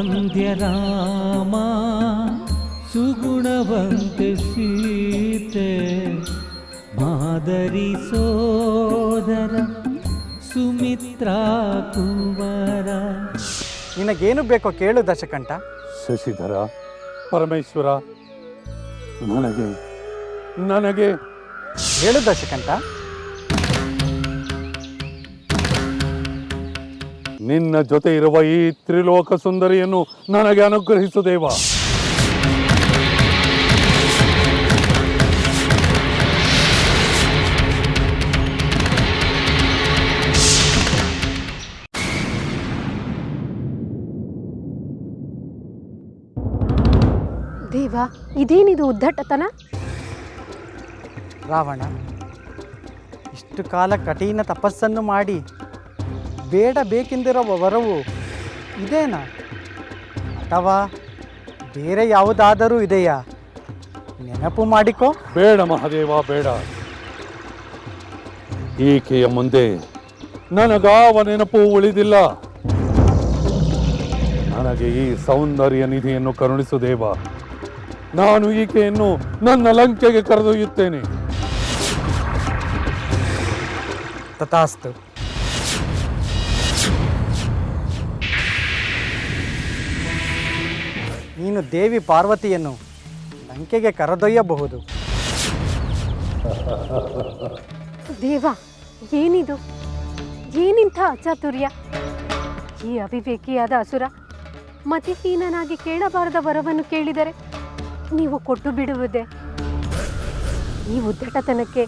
ಲೋಕವಂದ್ಯ ರಾಮ ಸುಗುಣವಂತೆ ಸೀತೆ ಮಾದರಿ ಸೋದರ ಸುಮಿತ್ರಾ ಕುಮಾರ ನಿನಗೇನು ಬೇಕೋ ಕೇಳು ದಶಕಂಠ. ಶಶಿಧರ ಪರಮೇಶ್ವರ ನನಗೆ. ನನಗೆ. ಹೇಳು ದಶಕಂಠ. ನಿನ್ನ ಜೊತೆ ಇರುವ ಈ ತ್ರಿಲೋಕ ಸುಂದರಿಯನ್ನು ನನಗೆ ಅನುಗ್ರಹಿಸು ದೇವ. ದೇವ ಇದೇನಿದು ಉದ್ದಟತನ ರಾವಣ ಇಷ್ಟು ಕಾಲ ಕಠಿಣ ತಪಸ್ಸನ್ನು ಮಾಡಿ ಬೇಡ ಬೇಕೆಂದಿರುವ ವರವು ಇದೇನಾ? ಅಥವಾ ಬೇರೆ ಯಾವುದಾದರೂ ಇದೆಯಾ? ನೆನಪು ಮಾಡಿಕೋ. ಬೇಡ ಮಹಾದೇವ ಬೇಡ. ಈಕೆಯ ಮುಂದೆ ನನಗಾವ ನೆನಪು ಉಳಿದಿಲ್ಲ. ನನಗೆ ಈ ಸೌಂದರ್ಯ ನಿಧಿಯನ್ನು ಕರುಣಿಸು ದೇವ. ನಾನು ಈಕೆಯನ್ನು ನನ್ನ ಲಂಕೆಗೆ ಕರೆದೊಯ್ಯುತ್ತೇನೆ. ತಥಾಸ್ತು. ನೀನು ದೇವಿ ಪಾರ್ವತಿಯನ್ನು ಲಂಕೆಗೆ ಕರೆದೊಯ್ಯಬಹುದು. ದೇವ, ಏನಿದು? ಏನಿಂಥ ಅಚಾತುರ್ಯ? ಈ ಅವಿವೇಕಿಯಾದ ಅಸುರ ಮತಿಹೀನನಾಗಿ ಕೇಳಬಾರದ ವರವನ್ನು ಕೇಳಿದರೆ ನೀವು ಕೊಟ್ಟು ಬಿಡುವುದೇ? ಈ ಉದ್ದಟತನಕ್ಕೆ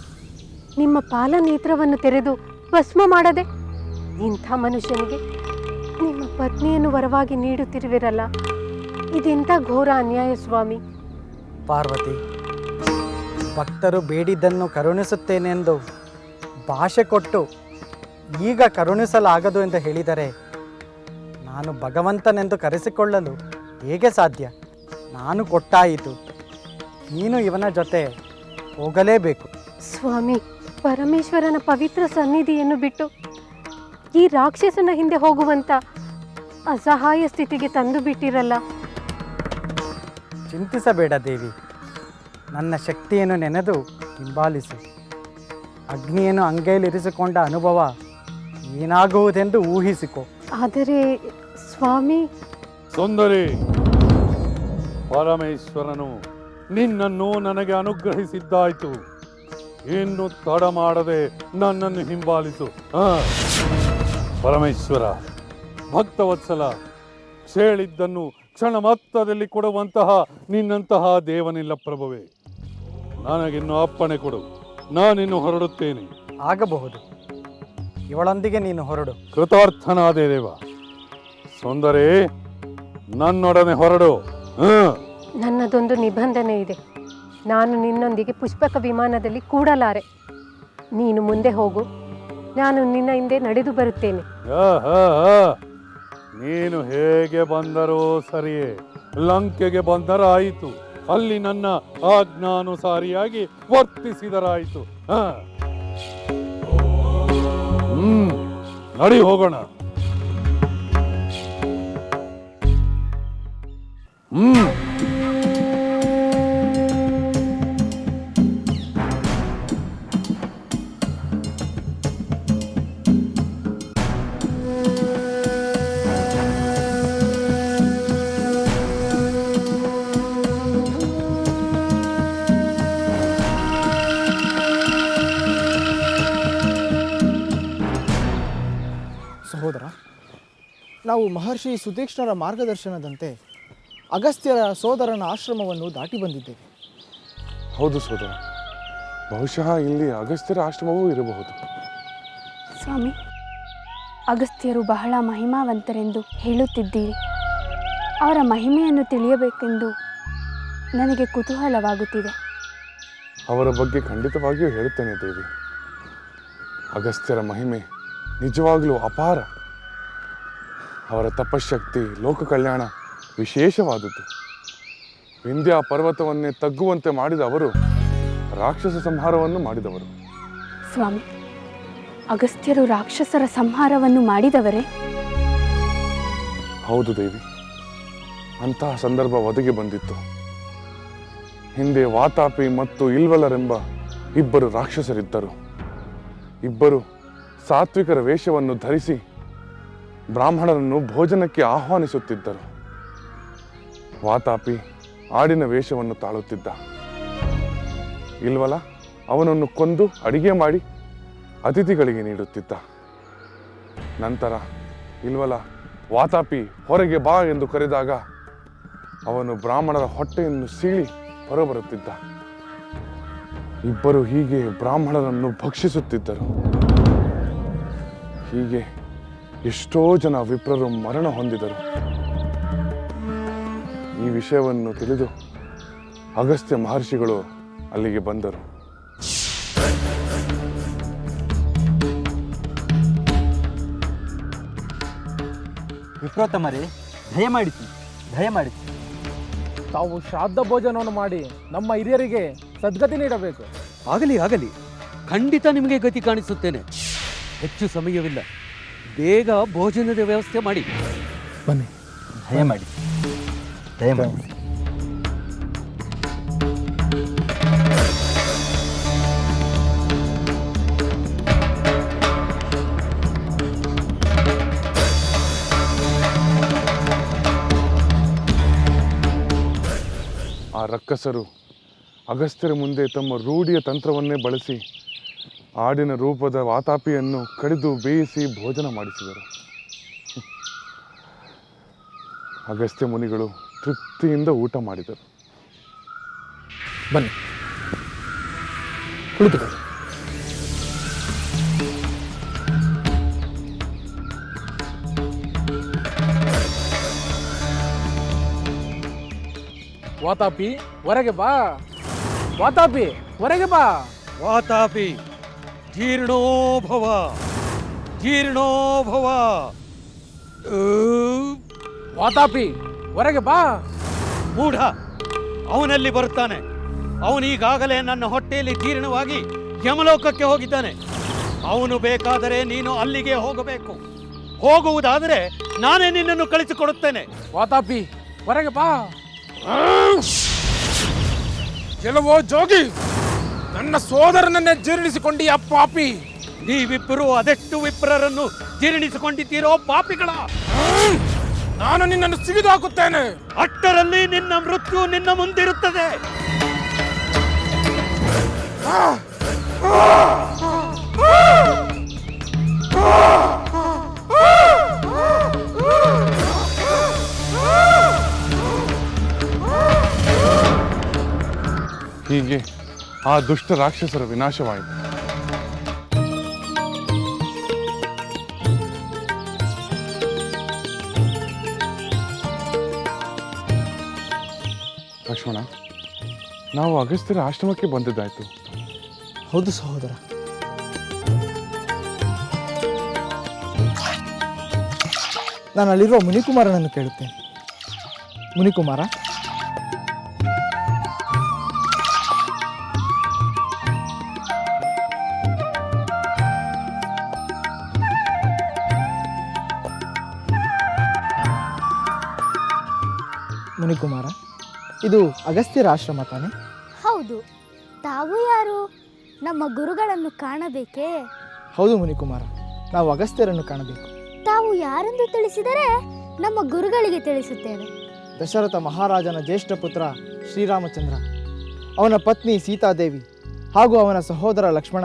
ನಿಮ್ಮ ಪಾಲನೇತ್ರವನ್ನು ತೆರೆದು ಭಸ್ಮ ಮಾಡದೆ ಇಂಥ ಮನುಷ್ಯನಿಗೆ ನಿಮ್ಮ ಪತ್ನಿಯನ್ನು ವರವಾಗಿ ನೀಡುತ್ತಿರುವಿರಲ್ಲ? ಇದೆಂಥ ಘೋರ ಅನ್ಯಾಯ ಸ್ವಾಮಿ. ಪಾರ್ವತಿ ಭಕ್ತರು ಬೇಡಿದ್ದನ್ನು ಕರುಣಿಸುತ್ತೇನೆಂದು ಭಾಷೆ ಕೊಟ್ಟು ಈಗ ಕರುಣಿಸಲಾಗದು ಎಂದು ಹೇಳಿದರೆ ನಾನು ಭಗವಂತನೆಂದು ಕರೆಸಿಕೊಳ್ಳಲು ಹೇಗೆ ಸಾಧ್ಯ? ನಾನು ಕೊಟ್ಟಾಯಿತು. ನೀನು ಇವನ ಜೊತೆ ಹೋಗಲೇಬೇಕು. ಸ್ವಾಮಿ ಪರಮೇಶ್ವರನ ಪವಿತ್ರ ಸನ್ನಿಧಿಯನ್ನು ಬಿಟ್ಟು ಈ ರಾಕ್ಷಸನ ಹಿಂದೆ ಹೋಗುವಂತ ಅಸಹಾಯ ಸ್ಥಿತಿಗೆ ತಂದು ಬಿಟ್ಟಿರಲ್ಲ? ಚಿಂತಿಸಬೇಡ ದೇವಿ. ನನ್ನ ಶಕ್ತಿಯನ್ನು ನೆನೆದು ಹಿಂಬಾಲಿಸು. ಅಗ್ನಿಯನ್ನು ಅಂಗೈಲಿರಿಸಿಕೊಂಡ ಅನುಭವ ಏನಾಗುವುದೆಂದು ಊಹಿಸಿಕೊ. ಆದರೆ ಸ್ವಾಮಿ. ಸುಂದರಿ ಪರಮೇಶ್ವರನು ನಿನ್ನನ್ನು ನನಗೆ ಅನುಗ್ರಹಿಸಿದ್ದಾಯಿತು. ಇನ್ನು ತಡ ಮಾಡದೆ ನನ್ನನ್ನು ಹಿಂಬಾಲಿಸು. ಆ. ಪರಮೇಶ್ವರ ಭಕ್ತವತ್ಸಲ ಹೇಳಿದ್ದನ್ನು ಕ್ಷಣ ಮಾತ್ರದಲ್ಲಿ ಕೊಡುವಂತಹ ನಿನ್ನಂತಹ ದೇವನಿಲ್ಲ ಪ್ರಭುವೆ. ನನಗಿನ್ನು ಅಪ್ಪಣೆ ಕೊಡು. ನಾನಿನ್ನು ಹೊರಡುತ್ತೇನೆ. ಆಗಬಹುದು. ಇವಳೊಂದಿಗೆ ನೀನು ಹೊರಡು. ಕೃತಾರ್ಥನಾದೆ ದೇವ. ಸುಂದರಿ ನನ್ನೊಡನೆ ಹೊರಡು. ನನ್ನದೊಂದು ನಿಬಂಧನೆ ಇದೆ. ನಾನು ನಿನ್ನೊಂದಿಗೆ ಪುಷ್ಪಕ ವಿಮಾನದಲ್ಲಿ ಕೂಡಲಾರೆ. ನೀನು ಮುಂದೆ ಹೋಗು. ನಾನು ನಿನ್ನ ಹಿಂದೆ ನಡೆದು ಬರುತ್ತೇನೆ. ನೀನು ಹೇಗೆ ಬಂದರೋ ಸರಿಯೇ. ಲಂಕೆಗೆ ಬಂದರಾಯಿತು. ಅಲ್ಲಿ ನನ್ನ ಆಜ್ಞಾನುಸಾರಿಯಾಗಿ ವರ್ತಿಸಿದರಾಯಿತು. ಹ್ಮ್ ನಡಿ ಹೋಗೋಣ. ಹ್ಮ್. ನಾವು ಮಹರ್ಷಿ ಸುತೀಕ್ಷ್ಣರ ಮಾರ್ಗದರ್ಶನದಂತೆ ಅಗಸ್ತ್ಯರ ಸೋದರನ ಆಶ್ರಮವನ್ನು ದಾಟಿ ಬಂದಿದ್ದೇವೆ. ಹೌದು ಸೋದರ. ಬಹುಶಃ ಇಲ್ಲಿ ಅಗಸ್ತ್ಯರ ಆಶ್ರಮವೂ ಇರಬಹುದು. ಸ್ವಾಮಿ ಅಗಸ್ತ್ಯರು ಬಹಳ ಮಹಿಮಾವಂತರೆಂದು ಹೇಳುತ್ತಿದ್ದೀರಿ. ಅವರ ಮಹಿಮೆಯನ್ನು ತಿಳಿಯಬೇಕೆಂದು ನನಗೆ ಕುತೂಹಲವಾಗುತ್ತಿದೆ. ಅವರ ಬಗ್ಗೆ ಖಂಡಿತವಾಗಿಯೂ ಹೇಳುತ್ತೇನೆ ದೇವಿ. ಅಗಸ್ತ್ಯರ ಮಹಿಮೆ ನಿಜವಾಗಲೂ ಅಪಾರ. ಅವರ ತಪಶಕ್ತಿ ಲೋಕ ಕಲ್ಯಾಣ ವಿಶೇಷವಾದದ್ದು. ವಿಂಧ್ಯ ಪರ್ವತವನ್ನೇ ತಗ್ಗುವಂತೆ ಮಾಡಿದ ಅವರು ರಾಕ್ಷಸ ಸಂಹಾರವನ್ನು ಮಾಡಿದವರು. ಸ್ವಾಮಿ ಅಗಸ್ತ್ಯರು ರಾಕ್ಷಸರ ಸಂಹಾರವನ್ನು ಮಾಡಿದವರೇ? ಹೌದು ದೇವಿ ಅಂತಹ ಸಂದರ್ಭ ಒದಗಿ ಬಂದಿತ್ತು. ಹಿಂದೆ ವಾತಾಪಿ ಮತ್ತು ಇಲ್ವಲರೆಂಬ ಇಬ್ಬರು ರಾಕ್ಷಸರಿದ್ದರು. ಇಬ್ಬರು ಸಾತ್ವಿಕರ ವೇಷವನ್ನು ಧರಿಸಿ ಬ್ರಾಹ್ಮಣರನ್ನು ಭೋಜನಕ್ಕೆ ಆಹ್ವಾನಿಸುತ್ತಿದ್ದರು. ವಾತಾಪಿ ಆಡಿನ ವೇಷವನ್ನು ತಾಳುತ್ತಿದ್ದ. ಇಲ್ವಲ ಅವನನ್ನು ಕೊಂದು ಅಡಿಗೆ ಮಾಡಿ ಅತಿಥಿಗಳಿಗೆ ನೀಡುತ್ತಿದ್ದ. ನಂತರ ಇಲ್ವಲ ವಾತಾಪಿ ಹೊರಗೆ ಬಾ ಎಂದು ಕರೆದಾಗ ಅವನು ಬ್ರಾಹ್ಮಣರ ಹೊಟ್ಟೆಯನ್ನು ಸೀಳಿ ಹೊರಬರುತ್ತಿದ್ದ. ಇಬ್ಬರು ಹೀಗೆ ಬ್ರಾಹ್ಮಣರನ್ನು ಭಕ್ಷಿಸುತ್ತಿದ್ದರು. ಹೀಗೆ ಎಷ್ಟೋ ಜನ ವಿಪ್ರರು ಮರಣ ಹೊಂದಿದರು. ಈ ವಿಷಯವನ್ನು ತಿಳಿದು ಅಗಸ್ತ್ಯ ಮಹರ್ಷಿಗಳು ಅಲ್ಲಿಗೆ ಬಂದರು. ವಿಪ್ರೋತಮರೇ ದಯ ಮಾಡಿತು ದಯ ಮಾಡಿತು ತಾವು ಶ್ರಾದ್ದ ಭೋಜನವನ್ನು ಮಾಡಿ ನಮ್ಮ ಹಿರಿಯರಿಗೆ ಸದ್ಗತಿ ನೀಡಬೇಕು. ಆಗಲಿ ಆಗಲಿ. ಖಂಡಿತ ನಿಮಗೆ ಗತಿ ಕಾಣಿಸುತ್ತೇನೆ. ಹೆಚ್ಚು ಸಮಯವಿಲ್ಲ. ಬೇಗ ಭೋಜನದ ವ್ಯವಸ್ಥೆ ಮಾಡಿ. ಬನ್ನಿ. ದಯಮಾಡಿ ದಯಮಾಡಿ ಆ ರಕ್ಕಸರು ಅಗಸ್ತ್ಯರ ಮುಂದೆ ತಮ್ಮ ರೂಢಿಯ ತಂತ್ರವನ್ನೇ ಬಳಸಿ ಆಡಿನ ರೂಪದ ವಾತಾಪಿಯನ್ನು ಕಡಿದು ಬೇಯಿಸಿ ಭೋಜನ ಮಾಡಿಸಿದರು. ಅಗಸ್ತ್ಯ ಮುನಿಗಳು ತೃಪ್ತಿಯಿಂದ ಊಟ ಮಾಡಿದರು. ಬನ್ನಿ. ಕುಳಿತುಕೊಳ್ಳಿ. ವಾತಾಪಿ ಹೊರಗೆ ಬಾ. ವಾತಾಪಿ ಹೊರಗೆ ಬಾ. ವಾತಾಪಿ ಜೀರ್ಣೋಭವ ಜೀರ್ಣೋಭವ ವಾತಾಪಿ ಹೊರಗೆ ಬಾ. ಮೂಢ ಅವನಲ್ಲಿ ಬರುತ್ತಾನೆ. ಅವನೀಗಾಗಲೇ ನನ್ನ ಹೊಟ್ಟೆಯಲ್ಲಿ ಜೀರ್ಣವಾಗಿ ಯಮಲೋಕಕ್ಕೆ ಹೋಗಿದ್ದಾನೆ. ಅವನು ಬೇಕಾದರೆ ನೀನು ಅಲ್ಲಿಗೆ ಹೋಗಬೇಕು. ಹೋಗುವುದಾದರೆ ನಾನೇ ನಿನ್ನನ್ನು ಕಳಿಸಿಕೊಡುತ್ತೇನೆ. ವಾತಾಪಿ ಹೊರಗೆ ಬಾ. ಕೆಲವೋ ಜೋಗಿ. ನನ್ನ ಸೋದರನನ್ನೇ ಜೀರ್ಣಿಸಿಕೊಂಡಿ ಆ ಪಾಪಿ. ನೀವಿಬ್ಬರು ಅದೆಷ್ಟು ವಿಪ್ರರನ್ನು ಜೀರ್ಣಿಸಿಕೊಂಡಿದ್ದೀರೋ ಪಾಪಿಗಳ? ನಾನು ನಿನ್ನನ್ನು ಸಿಗಿದು ಹಾಕುತ್ತೇನೆ ಅಷ್ಟರಲ್ಲಿ ನಿನ್ನ ಮೃತ್ಯು ನಿನ್ನ ಮುಂದಿರುತ್ತದೆ. ಹೀಗೆ ಆ ದುಷ್ಟ ರಾಕ್ಷಸರ ವಿನಾಶವಾಯಿತು. ಲಕ್ಷ್ಮಣ, ನಾವು ಅಗಸ್ತ್ಯರ ಆಶ್ರಮಕ್ಕೆ ಬಂದಿದ್ದಾಯ್ತು. ಹೌದು ಸಹೋದರ. ನಾನು ಅಲ್ಲಿರುವ ಮುನಿಕುಮಾರನನ್ನು ಕೇಳುತ್ತೇನೆ. ಮುನಿಕುಮಾರ ಮುನಿಕುಮಾರ. ಇದು ಅಗಸ್ತ್ಯರ ಆಶ್ರಮ ತಾನೆ? ಹೌದು. ತಾವು ಯಾರು? ನಮ್ಮ ಗುರುಗಳನ್ನು ಕಾಣಬೇಕೇ? ಹೌದು ಮುನಿಕುಮಾರ. ನಾವು ಅಗಸ್ತ್ಯರನ್ನು ಕಾಣಬೇಕು. ತಾವು ಯಾರೆಂದು ತಿಳಿಸಿದರೆ ನಮ್ಮ ಗುರುಗಳಿಗೆ ತಿಳಿಸುತ್ತೇವೆ. ದಶರಥ ಮಹಾರಾಜನ ಜ್ಯೇಷ್ಠ ಪುತ್ರ ಶ್ರೀರಾಮಚಂದ್ರ ಅವನ ಪತ್ನಿ ಸೀತಾದೇವಿ ಹಾಗೂ ಅವನ ಸಹೋದರ ಲಕ್ಷ್ಮಣ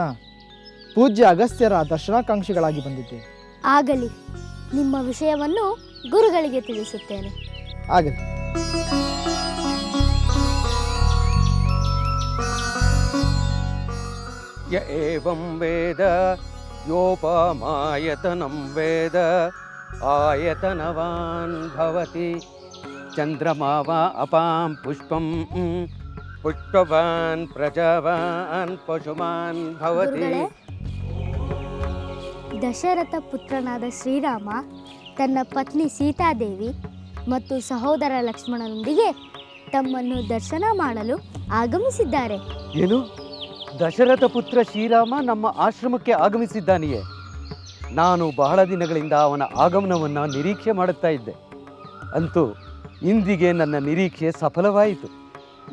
ಪೂಜ್ಯ ಅಗಸ್ತ್ಯರ ದರ್ಶನಾಕಾಂಕ್ಷಿಗಳಾಗಿ ಬಂದಿದ್ದೇವೆ. ಆಗಲಿ ನಿಮ್ಮ ವಿಷಯವನ್ನು ಗುರುಗಳಿಗೆ ತಿಳಿಸುತ್ತೇನೆ. ಆಗಲಿ. ಯ ಏವಂ ವೇದ ಯೋಪಮಾಯತನಂ ವೇದ ಆಯತನವಾನ್ ಭವತಿ. ಚಂದ್ರಮಾ ವಾ ಅಪಾಂ ಪುಷ್ಪಂ ಪುಷ್ಪವಾನ್ ಪ್ರಜಾವಾನ್ ಪಶುಮಾನ್ ಭವತಿ. ದಶರಥ ಪುತ್ರನಾದ ಶ್ರೀರಾಮ ತನ್ನ ಪತ್ನಿ ಸೀತಾದೇವಿ ಮತ್ತು ಸಹೋದರ ಲಕ್ಷ್ಮಣನೊಂದಿಗೆ ತಮ್ಮನ್ನು ದರ್ಶನ ಮಾಡಲು ಆಗಮಿಸಿದ್ದಾರೆ. ಏನು? ದಶರಥ ಪುತ್ರ ಶ್ರೀರಾಮ ನಮ್ಮ ಆಶ್ರಮಕ್ಕೆ ಆಗಮಿಸಿದ್ದಾನೆಯೇ. ನಾನು ಬಹಳ ದಿನಗಳಿಂದ ಅವನ ಆಗಮನವನ್ನು ನಿರೀಕ್ಷೆ ಮಾಡುತ್ತಾ ಇದ್ದೆ. ಅಂತೂ ಇಂದಿಗೆ ನನ್ನ ನಿರೀಕ್ಷೆ ಸಫಲವಾಯಿತು.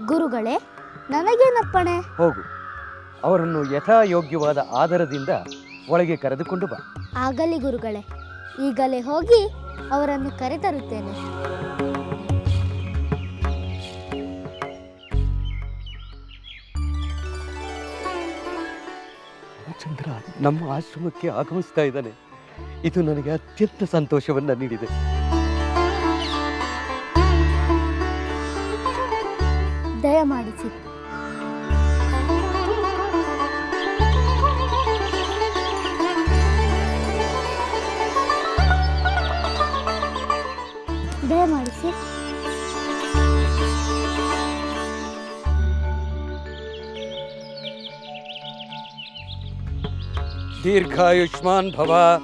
ಗುರುಗಳೇ ನನಗೇನಪ್ಪಣೆ? ಹೋಗು. ಅವರನ್ನು ಯಥಾಯೋಗ್ಯವಾದ ಆದರದಿಂದ ಒಳಗೆ ಕರೆದುಕೊಂಡು ಬಾ. ಆಗಲಿ ಗುರುಗಳೇ ಈಗಲೇ ಹೋಗಿ ಅವರನ್ನು ಕರೆತರುತ್ತೇನೆ. ನಮ್ಮ ಆಶ್ರಮಕ್ಕೆ ಆಗಮಿಸ್ತಾ ಇದ್ದಾನೆ. ಇದು ನನಗೆ ಅತ್ಯಂತ ಸಂತೋಷವನ್ನು ನೀಡಿದೆ. ದಯಮಾಡಿಸಿ ದಯಮಾಡಿಸಿ ದೀರ್ಘಾಯುಷ್ಮಾನ್ ಭವ.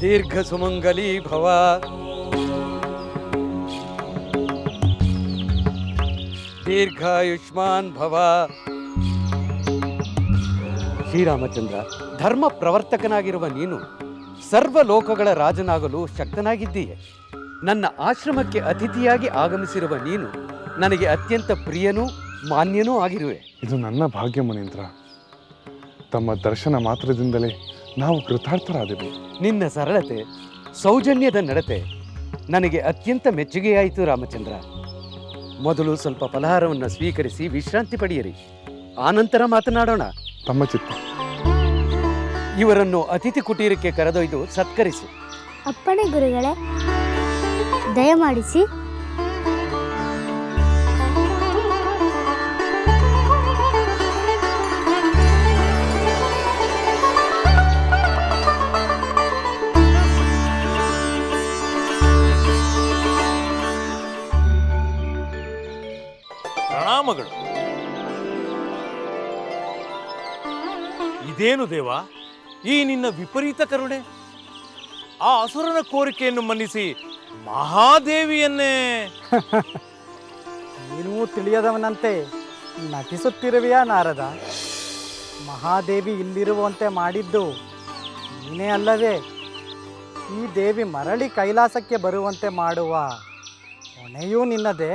ದೀರ್ಘ ಸುಮಂಗಲಿ ಭವ. ದೀರ್ಘಾಯುಷ್ಮಾನ್ ಭವ. ಶ್ರೀರಾಮಚಂದ್ರ, ಧರ್ಮ ಪ್ರವರ್ತಕನಾಗಿರುವ ನೀನು ಸರ್ವ ಲೋಕಗಳ ರಾಜನಾಗಲು ಶಕ್ತನಾಗಿದ್ದೀಯೆ. ನನ್ನ ಆಶ್ರಮಕ್ಕೆ ಅತಿಥಿಯಾಗಿ ಆಗಮಿಸಿರುವ ನೀನು ನನಗೆ ಅತ್ಯಂತ ಪ್ರಿಯನೂ ಮಾನ್ಯನೂ ಆಗಿರುವೆ. ಇದು ನನ್ನ ಭಾಗ್ಯ ಮುನೀಂದ್ರ. ತಮ್ಮ ದರ್ಶನ ಮಾತ್ರದಿಂದಲೇ ನಾವು ಕೃತಾರ್ಥರಾದೆವು. ನಿನ್ನ ಸರಳತೆ ಸೌಜನ್ಯದ ನಡತೆ ನನಗೆ ಅತ್ಯಂತ ಮೆಚ್ಚುಗೆಯಾಯಿತು ರಾಮಚಂದ್ರ. ಮೊದಲು ಸ್ವಲ್ಪ ಫಲಹಾರವನ್ನು ಸ್ವೀಕರಿಸಿ ವಿಶ್ರಾಂತಿ ಪಡೆಯಿರಿ. ಆನಂತರ ಮಾತನಾಡೋಣ. ತಮ್ಮ ಚಿತ್ತ. ಇವರನ್ನು ಅತಿಥಿ ಕುಟೀರಕ್ಕೆ ಕರೆದೊಯ್ದು ಸತ್ಕರಿಸಿ. ಅಪ್ಪಣೆ ಗುರುಗಳೇ ದಯಮಾಡಿಸಿ ಇದೇನು ದೇವ? ಈ ನಿನ್ನ ವಿಪರೀತ ಕರುಣೆ. ಆ ಅಸುರನ ಕೋರಿಕೆಯನ್ನು ಮನ್ನಿಸಿ ಮಹಾದೇವಿಯನ್ನೇ. ನೀನೂ ತಿಳಿಯದವನಂತೆ ನಟಿಸುತ್ತಿರುವೆಯಾ ನಾರದ? ಮಹಾದೇವಿ ಇಲ್ಲಿರುವಂತೆ ಮಾಡಿದ್ದು ನೀನೇ ಅಲ್ಲವೇ? ಈ ದೇವಿ ಮರಳಿ ಕೈಲಾಸಕ್ಕೆ ಬರುವಂತೆ ಮಾಡುವ ಹೊಣೆಯೂ ನಿನ್ನದೇ?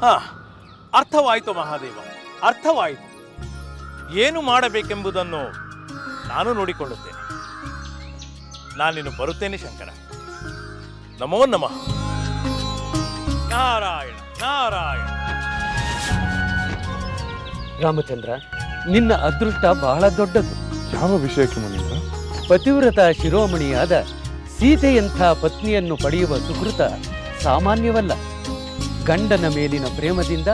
ಹಾ ಅರ್ಥವಾಯಿತು ಮಹಾದೇವ ಅರ್ಥವಾಯಿತು. ಏನು ಮಾಡಬೇಕೆಂಬುದನ್ನು ನಾನು ನೋಡಿಕೊಳ್ಳುತ್ತೇನೆ. ನಾನಿನ್ನು ಬರುತ್ತೇನೆ ಶಂಕರ. ನಮೋ ನಮಃ. ನಾರಾಯಣ ನಾರಾಯಣ. ರಾಮಚಂದ್ರ ನಿನ್ನ ಅದೃಷ್ಟ ಬಹಳ ದೊಡ್ಡದು. ಯಾವ ವಿಷಯಕ್ಕೆ ಮುನೀಂದ್ರ? ಪತಿವ್ರತ ಶಿರೋಮಣಿಯಾದ ಸೀತೆಯಂಥ ಪತ್ನಿಯನ್ನು ಪಡೆಯುವ ಸುಕೃತ ಸಾಮಾನ್ಯವಲ್ಲ. ಗಂಡನ ಮೇಲಿನ ಪ್ರೇಮದಿಂದ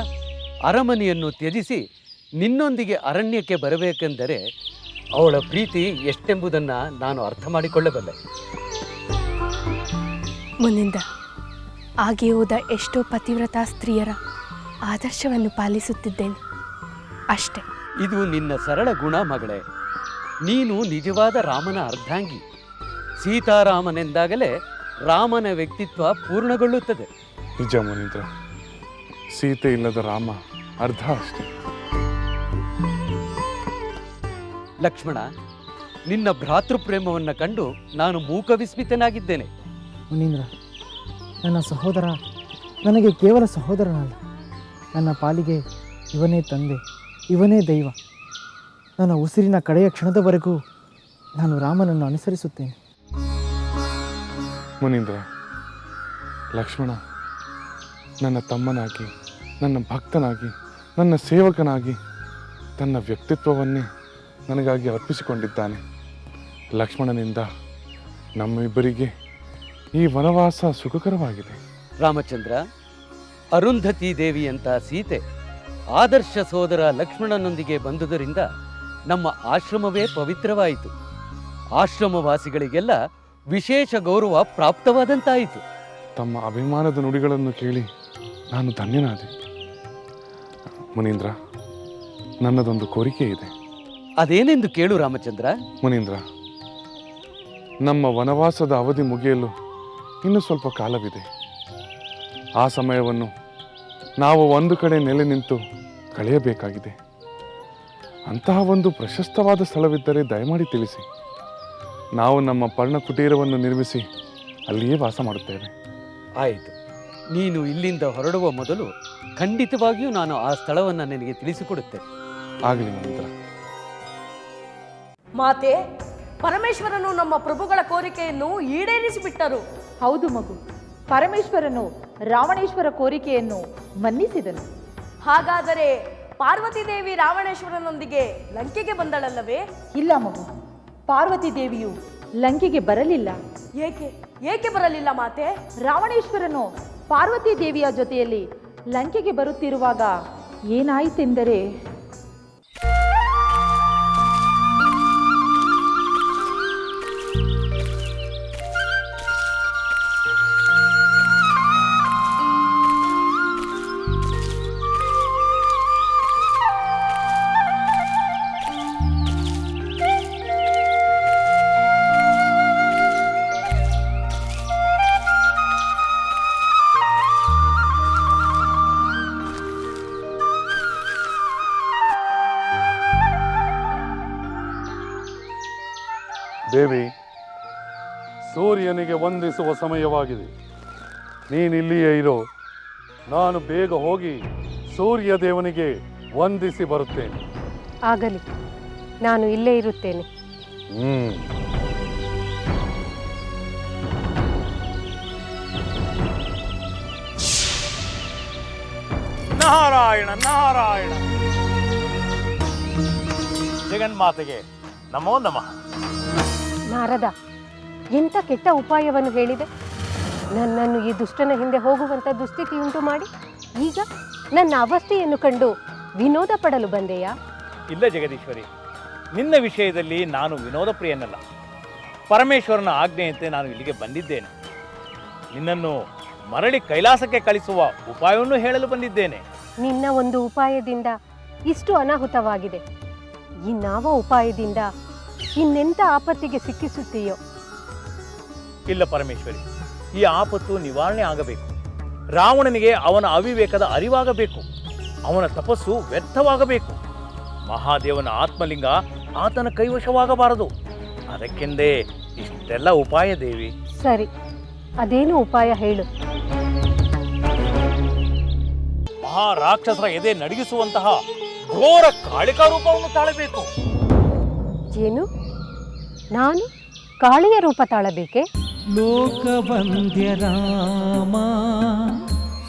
ಅರಮನೆಯನ್ನು ತ್ಯಜಿಸಿ ನಿನ್ನೊಂದಿಗೆ ಅರಣ್ಯಕ್ಕೆ ಬರಬೇಕೆಂದರೆ ಅವಳ ಪ್ರೀತಿ ಎಷ್ಟೆಂಬುದನ್ನು ನಾನು ಅರ್ಥ ಮಾಡಿಕೊಳ್ಳಬಲ್ಲೆ. ಮುನಿಂದ ಆಗಿ ಹೋದ ಎಷ್ಟೋ ಪತಿವ್ರತಾ ಸ್ತ್ರೀಯರ ಆದರ್ಶವನ್ನು ಪಾಲಿಸುತ್ತಿದ್ದೇನೆ. ಅಷ್ಟೇ. ಇದು ನಿನ್ನ ಸರಳ ಗುಣ ಮಗಳೇ. ನೀನು ನಿಜವಾದ ರಾಮನ ಅರ್ಧಾಂಗಿ. ಸೀತಾರಾಮನೆಂದಾಗಲೇ ರಾಮನ ವ್ಯಕ್ತಿತ್ವ ಪೂರ್ಣಗೊಳ್ಳುತ್ತದೆ. ನಿಜ ಮುನೀಂದ್ರ. ಸೀತೆ ಇಲ್ಲದ ರಾಮ ಅರ್ಧ ಅಷ್ಟೇ. ಲಕ್ಷ್ಮಣ ನಿನ್ನ ಭ್ರಾತೃಪ್ರೇಮವನ್ನು ಕಂಡು ನಾನು ಮೂಕವಿಸ್ಮಿತನಾಗಿದ್ದೇನೆ. ಮುನೀಂದ್ರ ನನ್ನ ಸಹೋದರ ನನಗೆ ಕೇವಲ ಸಹೋದರನಲ್ಲ. ನನ್ನ ಪಾಲಿಗೆ ಇವನೇ ತಂದೆ ಇವನೇ ದೈವ. ನನ್ನ ಉಸಿರಿನ ಕಡೆಯ ಕ್ಷಣದವರೆಗೂ ನಾನು ರಾಮನನ್ನು ಅನುಸರಿಸುತ್ತೇನೆ. ಮುನೀಂದ್ರ ಲಕ್ಷ್ಮಣ ನನ್ನ ತಮ್ಮನಾಗಿ ನನ್ನ ಭಕ್ತನಾಗಿ ನನ್ನ ಸೇವಕನಾಗಿ ತನ್ನ ವ್ಯಕ್ತಿತ್ವವನ್ನೇ ನನಗಾಗಿ ಅರ್ಪಿಸಿಕೊಂಡಿದ್ದಾನೆ. ಲಕ್ಷ್ಮಣನಿಂದ ನಮ್ಮಿಬ್ಬರಿಗೆ ಈ ವನವಾಸ ಸುಖಕರವಾಗಿದೆ. ರಾಮಚಂದ್ರ ಅರುಂಧತಿ ದೇವಿಯಂತ ಸೀತೆ ಆದರ್ಶ ಸೋದರ ಲಕ್ಷ್ಮಣನೊಂದಿಗೆ ಬಂದುದರಿಂದ ನಮ್ಮ ಆಶ್ರಮವೇ ಪವಿತ್ರವಾಯಿತು. ಆಶ್ರಮವಾಸಿಗಳಿಗೆಲ್ಲ ವಿಶೇಷ ಗೌರವ ಪ್ರಾಪ್ತವಾದಂತಾಯಿತು. ತಮ್ಮ ಅಭಿಮಾನದ ನುಡಿಗಳನ್ನು ಕೇಳಿ ನಾನು ಧನ್ಯನಾದೆ. ಮುನೀಂದ್ರ ನನ್ನದೊಂದು ಕೋರಿಕೆ ಇದೆ. ಅದೇನೆಂದು ಕೇಳು ರಾಮಚಂದ್ರ. ಮುನೀಂದ್ರ ನಮ್ಮ ವನವಾಸದ ಅವಧಿ ಮುಗಿಯಲು ಇನ್ನೂ ಸ್ವಲ್ಪ ಕಾಲವಿದೆ. ಆ ಸಮಯವನ್ನು ನಾವು ಒಂದು ಕಡೆ ನೆಲೆ ನಿಂತು ಕಳೆಯಬೇಕಾಗಿದೆ. ಅಂತಹ ಒಂದು ಪ್ರಶಸ್ತವಾದ ಸ್ಥಳವಿದ್ದರೆ ದಯಮಾಡಿ ತಿಳಿಸಿ. ನಾವು ನಮ್ಮ ಪರ್ಣ ಕುಟೀರವನ್ನು ನಿರ್ಮಿಸಿ ಅಲ್ಲಿಯೇ ವಾಸ ಮಾಡುತ್ತೇವೆ. ಆಯಿತು. ನೀನು ಇಲ್ಲಿಂದ ಹೊರಡುವ ಮೊದಲು ಖಂಡಿತವಾಗಿಯೂ ನಾನು ಆ ಸ್ಥಳವನ್ನು ನಿನಗೆ ತಿಳಿಸಿಕೊಡುತ್ತೇನೆ. ಆಗಲಿ ಮಂತ್ರ ಮಾತೆ ಪರಮೇಶ್ವರನು ನಮ್ಮ ಪ್ರಭುಗಳ ಕೋರಿಕೆಯನ್ನು ಈಡೇರಿಸಿಬಿಟ್ಟರು. ಹೌದು ಮಗು. ಪರಮೇಶ್ವರನು ರಾವಣೇಶ್ವರ ಕೋರಿಕೆಯನ್ನು ಮನ್ನಿಸಿದನು. ಹಾಗಾದರೆ ಪಾರ್ವತಿ ದೇವಿ ರಾವಣೇಶ್ವರನೊಂದಿಗೆ ಲಂಕೆಗೆ ಬಂದಳಲ್ಲವೇ? ಇಲ್ಲ ಮಗು. ಪಾರ್ವತಿ ದೇವಿಯು ಲಂಕೆಗೆ ಬರಲಿಲ್ಲ. ಏಕೆ ಏಕೆ ಬರಲಿಲ್ಲ ಮಾತೆ? ರಾವಣೇಶ್ವರನು ಪಾರ್ವತಿ ದೇವಿಯ ಜೊತೆಯಲ್ಲಿ ಲಂಕೆಗೆ ಬರುತ್ತಿರುವಾಗ ಏನಾಯಿತೆಂದರೆ ವಂದಿಸುವ ಸಮಯವಾಗಿದೆ. ನೀನಿಲ್ಲಿಯೇ ಇರೋ. ನಾನು ಬೇಗ ಹೋಗಿ ಸೂರ್ಯ ದೇವನಿಗೆ ವಂದಿಸಿ ಬರುತ್ತೇನೆ. ಆಗಲಿ. ನಾನು ಇಲ್ಲೇ ಇರುತ್ತೇನೆ. ಹ್ಮ್. ನಾರಾಯಣ ನಾರಾಯಣ. ಜಗನ್ಮಾತೆಗೆ ನಮೋ ನಮಃ. ನಾರದ. ಎಂಥ ಕೆಟ್ಟ ಉಪಾಯವನ್ನು ಹೇಳಿದೆ. ನನ್ನನ್ನು ಈ ದುಷ್ಟನ ಹಿಂದೆ ಹೋಗುವಂಥ ದುಸ್ಥಿತಿ ಉಂಟು ಮಾಡಿ. ಈಗ ನನ್ನ ಅವಸ್ಥೆಯನ್ನು ಕಂಡು ವಿನೋದ ಪಡಲು ಬಂದೆಯಾ? ಇಲ್ಲ ಜಗದೀಶ್ವರಿ. ನಿನ್ನ ವಿಷಯದಲ್ಲಿ ನಾನು ವಿನೋದ ಪ್ರಿಯನಲ್ಲ. ಪರಮೇಶ್ವರನ ಆಜ್ಞೆಯಂತೆ ನಾನು ಇಲ್ಲಿಗೆ ಬಂದಿದ್ದೇನೆ. ನಿನ್ನನ್ನು ಮರಳಿ ಕೈಲಾಸಕ್ಕೆ ಕಳಿಸುವ ಉಪಾಯವನ್ನು ಹೇಳಲು ಬಂದಿದ್ದೇನೆ. ನಿನ್ನ ಒಂದು ಉಪಾಯದಿಂದ ಇಷ್ಟು ಅನಾಹುತವಾಗಿದೆ. ಇನ್ನಾವ ಉಪಾಯದಿಂದ ಇನ್ನೆಂಥ ಆಪತ್ತಿಗೆ ಸಿಕ್ಕಿಸುತ್ತೀಯೋ? ಇಲ್ಲ ಪರಮೇಶ್ವರಿ ಈ ಆಪತ್ತು ನಿವಾರಣೆ ಆಗಬೇಕು. ರಾವಣನಿಗೆ ಅವನ ಅವಿವೇಕದ ಅರಿವಾಗಬೇಕು. ಅವನ ತಪಸ್ಸು ವ್ಯರ್ಥವಾಗಬೇಕು. ಮಹಾದೇವನ ಆತ್ಮಲಿಂಗ ಆತನ ಕೈವಶವಾಗಬಾರದು. ಅದಕ್ಕೆಂದೇ ಇಷ್ಟೆಲ್ಲ ಉಪಾಯ ದೇವಿ. ಸರಿ ಅದೇನು ಉಪಾಯ ಹೇಳು. ಮಹಾರಾಕ್ಷಸರ ಎದೆ ನಡಗಿಸುವಂತಹ ಘೋರ ಕಾಳಿಕಾ ರೂಪವನ್ನು ತಾಳಬೇಕು. ಏನು? ನಾನು ಕಾಳಿಯ ರೂಪ ತಾಳಬೇಕೆ? ಲೋಕವಂದ್ಯ ರಾಮ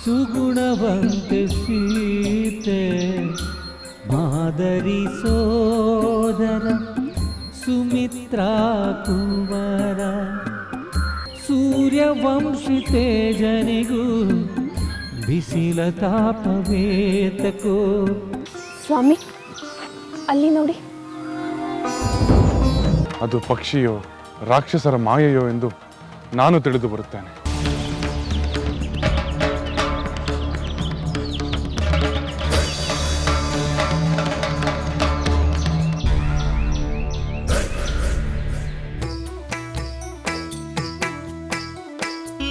ಸುಗುಣವಂತೆ ಸೀತೆ ಮಾದರಿ ಸೋದರ ಸುಮಿತ್ರಾ ಕುವರ ಸೂರ್ಯವಂಶಿ ತೇಜನಿಗೂ ಬಿಸಿಲ ತಾಪವೇತಕೋ. ಸ್ವಾಮಿ ಅಲ್ಲಿ ನೋಡಿ. ಅದು ಪಕ್ಷಿಯೋ ರಾಕ್ಷಸರ ಮಾಯೆಯೋ ಎಂದು ನಾನು ತಿಳಿದು ಬರುತ್ತೇನೆ.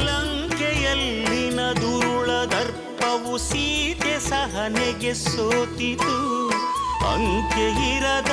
ಲಂಕೆಯಲ್ಲಿನ ದುರುಳ ಸೀತೆ ಸಹನೆಗೆ ಸೋತಿತು. ಅಂಕೆ ಇರದ